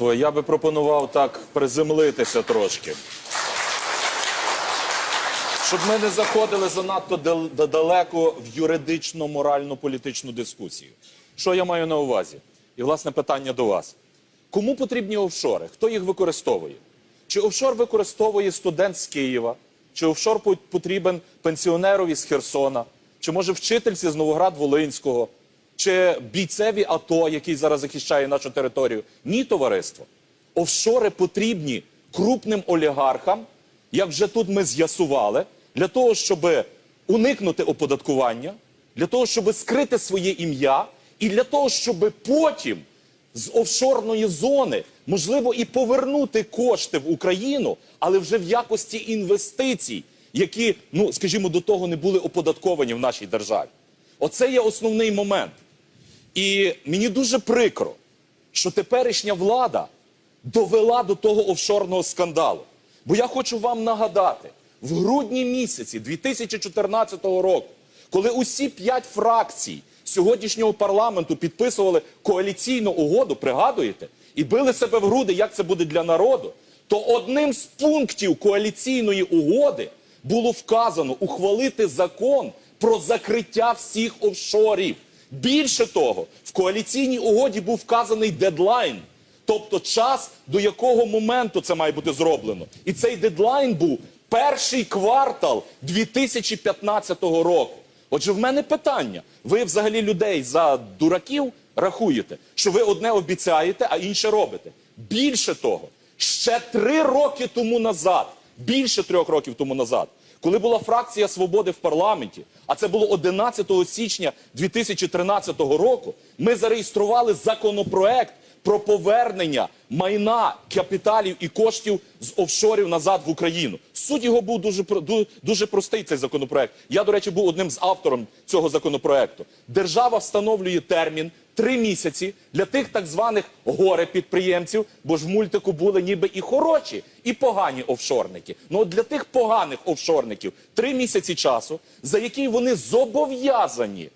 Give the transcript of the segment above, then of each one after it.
Я би пропонував так приземлитися трошки. Щоб ми не заходили занадто далеко в юридично-морально-політичну дискусію. Що я маю на увазі? І власне питання до вас. Кому потрібні офшори? Хто їх використовує? Чи офшор використовує студент з Києва? Чи офшор потрібен пенсіонерові з Херсона? Чи може вчительці з Новоград-Волинського? Чи бійцеві АТО, який зараз захищає нашу територію? Ні, товариство. Офшори потрібні крупним олігархам, як вже тут ми з'ясували, для того, щоб уникнути оподаткування, для того, щоб скрити своє ім'я, і для того, щоб потім з офшорної зони можливо і повернути кошти в Україну, але вже в якості інвестицій, які, ну скажімо, до того не були оподатковані в нашій державі. Оце є основний момент. І мені дуже прикро, що теперішня влада довела до того офшорного скандалу. Бо я хочу вам нагадати, в грудні місяці 2014 року, коли усі п'ять фракцій сьогоднішнього парламенту підписували коаліційну угоду, пригадуєте, і били себе в груди, як це буде для народу, то одним з пунктів коаліційної угоди було вказано ухвалити закон про закриття всіх офшорів. Більше того, в коаліційній угоді був вказаний дедлайн, тобто час, до якого моменту це має бути зроблено. І цей дедлайн був перший квартал 2015 року. Отже, в мене питання: ви взагалі людей за дураків рахуєте, що ви одне обіцяєте, а інше робите. Більше того, ще три роки тому назад, більше трьох років тому назад, коли була фракція свободи в парламенті, а це було 11 січня 2013 року, ми зареєстрували законопроект про повернення майна капіталів і коштів з офшорів назад в Україну. Суть його був дуже дуже простий. Цей законопроект. Я, до речі, був одним з автором цього законопроекту. Держава встановлює термін. Три місяці для тих так званих горе-підприємців, бо ж в мультику були ніби і хороші, і погані офшорники. Ну от для тих поганих офшорників три місяці часу, за які вони зобов'язані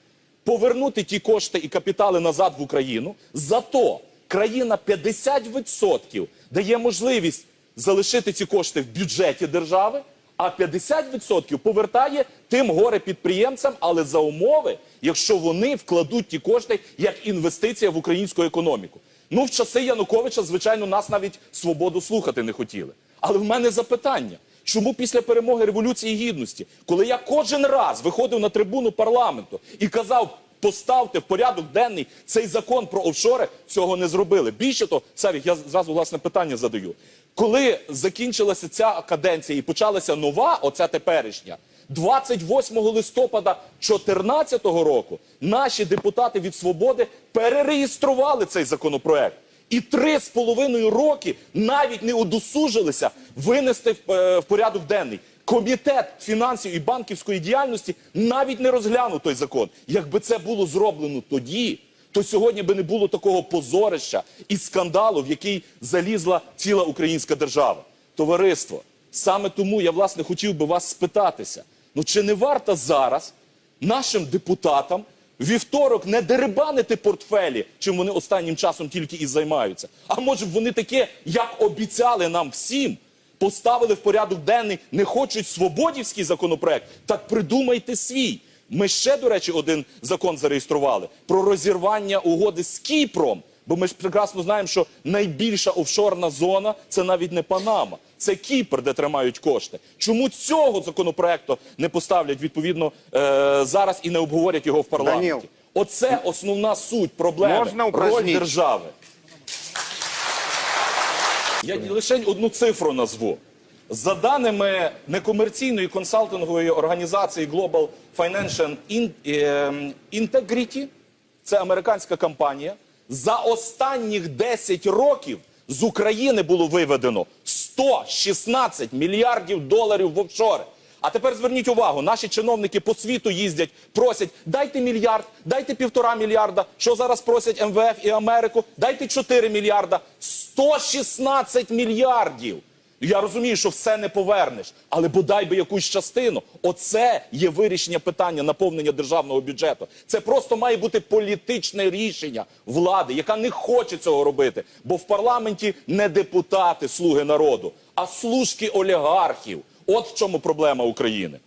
повернути ті кошти і капітали назад в Україну. Зато країна 50% дає можливість залишити ці кошти в бюджеті держави, а 50% повертає тим горе-підприємцям, але за умови, якщо вони вкладуть ті кошти як інвестиція в українську економіку. Ну, в часи Януковича, звичайно, нас навіть свободу слухати не хотіли. Але в мене запитання. Чому після перемоги Революції Гідності, коли я кожен раз виходив на трибуну парламенту і казав, поставте в порядок денний цей закон про офшори, цього не зробили. Більше того, Савік, я зразу власне питання задаю. Коли закінчилася ця каденція і почалася нова, оця теперішня, 28 листопада 2014 року наші депутати від свободи перереєстрували цей законопроект. І три з половиною роки навіть не удосужилися винести е, в порядок денний. Комітет фінансів і банківської діяльності навіть не розглянув той закон. Якби це було зроблено тоді, то сьогодні би не було такого позорища і скандалу, в який залізла ціла українська держава. Товариство, саме тому я власне хотів би вас спитатися: ну чи не варто зараз нашим депутатам вівторок не дерибанити портфелі, чим вони останнім часом тільки і займаються. А може б вони таке, як обіцяли нам всім, поставили в порядок денний, не хочуть свободівський законопроект, так придумайте свій. Ми ще, до речі, один закон зареєстрували про розірвання угоди з Кіпром. Бо ми ж прекрасно знаємо, що найбільша офшорна зона це навіть не Панама, це Кіпр, де тримають кошти. Чому цього законопроекту не поставлять відповідно е, зараз і не обговорять його в парламенті? Даніл. Оце основна суть проблеми Можна роль держави. Я лише одну цифру назву. За даними некомерційної консалтингової організації Global Financial In- ем, Integrity, це американська компанія, за останніх 10 років з України було виведено 116 мільярдів доларів в офшори. А тепер зверніть увагу, наші чиновники по світу їздять, просять, дайте мільярд, дайте півтора мільярда. Що зараз просять МВФ і Америку? Дайте 4 мільярда. 116 мільярдів. Я розумію, що все не повернеш, але бодай би якусь частину. Оце є вирішення питання наповнення державного бюджету. Це просто має бути політичне рішення влади, яка не хоче цього робити. Бо в парламенті не депутати, слуги народу, а служки олігархів. От в чому проблема України.